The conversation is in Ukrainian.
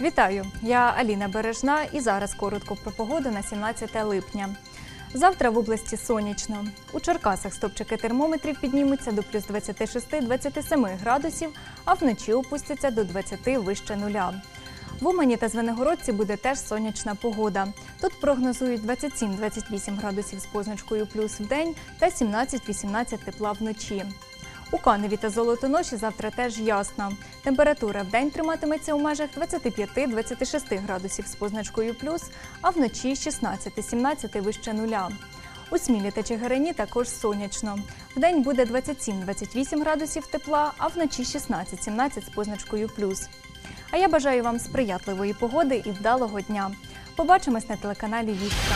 Вітаю! Я Аліна Бережна і зараз коротко про погоду на 17 липня. Завтра в області сонячно. У Черкасах стопчики термометрів піднімуться до плюс 26-27 градусів, а вночі опустяться до 20 вище нуля. В Умані та Звенигородці буде теж сонячна погода. Тут прогнозують 27-28 градусів з позначкою плюс в день та 17-18 тепла вночі. У Каневі та Золотоноші завтра теж ясно. Температура в день триматиметься у межах 25-26 градусів з позначкою плюс, а вночі 16-17 вище нуля. У Смілі та Чигирині також сонячно. Вдень буде 27-28 градусів тепла, а вночі 16-17 з позначкою плюс. А я бажаю вам сприятливої погоди і вдалого дня. Побачимось на телеканалі Вістка.